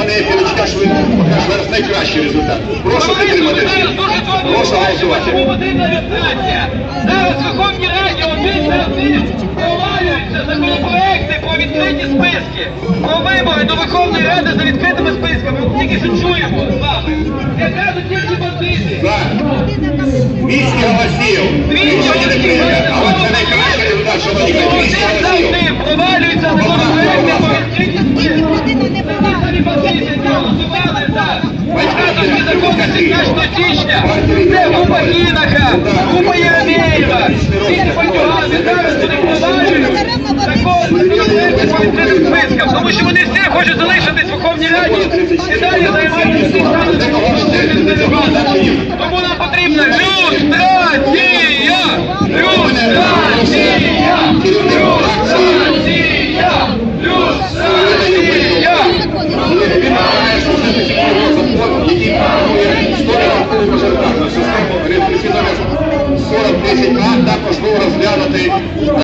мене є Пілочка швидко. Покаже зараз найкращий результат. Прошу підтримати. Прошу голосувати. Зараз Верховній Раді один за провалюються законопроекти про відкриті списки. Про вибори до Верховної Ради за відкритими списками. Тільки що чуємо з вами. Як кажуть тільки бандити. За. 200 голосів. 200 Рішення 16 січня ну, це губа Гінака, губа Єремєєва. Ці бандюгани зараз туди продажують. Такого співдерти політичних спискам, тому що вони всі хочуть залишитись в Верховній Раді і далі займаються всі стани, Тому нам потрібно люстрація! 10 ран також був розглянутий.